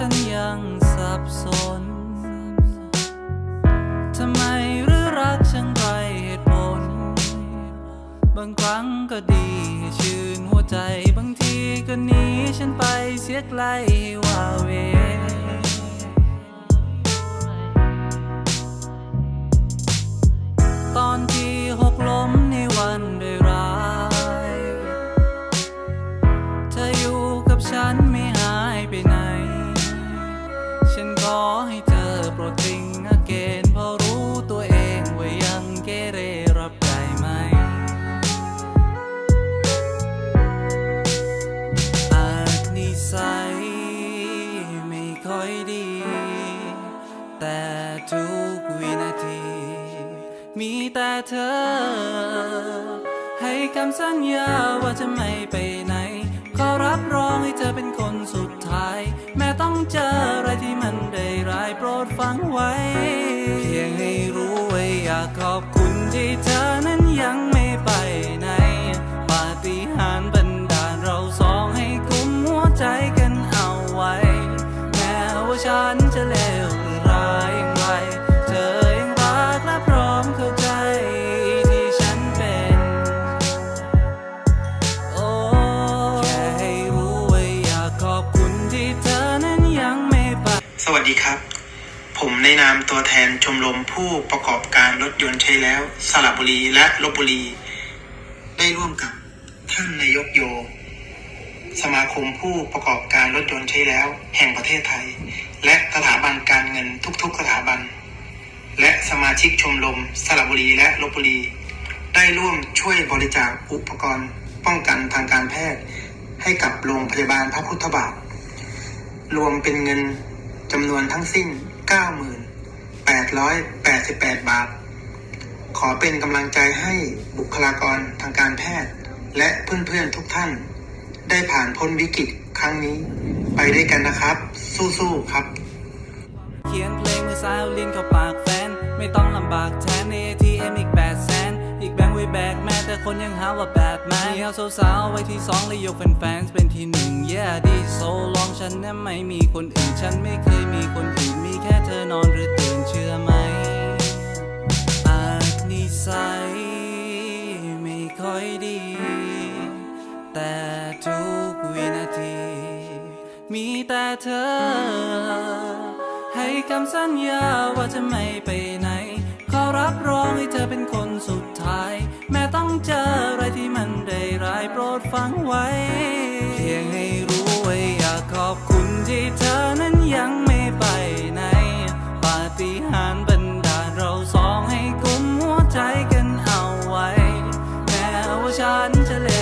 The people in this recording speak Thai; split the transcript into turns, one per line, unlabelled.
ฉันยังสับสน ทำไมหรือรักจังไรเหตุผล บางครั้งก็ดีชื่นหัวใจบางทีก็หนีฉันไปเสียไกลว่าเว ยดี แต่ทุกวินาที มีแต่เธอ ให้คำสัญญาว่าจะไม่ไปไหน ขอรับรองให้เธอเป็นคนสุดท้าย แม้ต้องเจออะไรที่มันได้ร้ายโปรดฟังไว้ สวั
สดีครับ ผมในนามตัวแทนชมรมผู้ประกอบการรถยนต์ใช้แล้วสระบุรีและลบบุรี ได้ร่วมกับท่านนายกโย สมาคมผู้ประกอบการรถยนต์ใช้แล้ว แห่งประเทศไทย และสถาบันการเงินทุกๆสถาบัน และสมาชิกชมรมสระบุรีและลบบุรี ได้ร่วมช่วยบริจาคอุปกรณ์ป้องกันทางการแพทย์ ให้กับโรงพยาบาลพระพุทธบาท รวมเป็นเงิน จำนวนทั้งสิ้น 9,888 บาท ขอเป็นกำลังใจให้บุคลากรทางการแพทย์ และเพื่อนๆทุกท่าน ได้ผ่านพ้นวิกฤตครั้งนี้ ไปด้วยกันนะครับ สู้ๆครับ
เขียนเพลงมือซ้ายเอาลิ้นเข้าปากแฟน ไม่ต้องลำบากแทนใน ATM อีกแปดแสนอีกแบงค์ไว้แบก แต่คนยังหาว่าแบดแมนมีเอาสาวๆไว้ที่สองเลยยกแฟนๆเป็นที่หนึ่ง yeah ดีโซลองฉันนั้นไม่มีคนอื่น ฉันไม่เคยมีคนอื่น มีแค่เธอนอนหรือตื่นเชื่อไหมอาจนิสัยไม่ค่อยดี แต่ทุกวินาที มีแต่เธอ ให้คำสัญญาว่าจะไม่ไปไหน ขอรับรางไว้ เพียงให้รู้ไว้อยากขอบคุณที่เธอนั้นยังไม่ไปไหน ปาฏิหาริย์บรรดาเราสองให้กุมหัวใจกันเอาไว้แม้ว่าฉันจะเล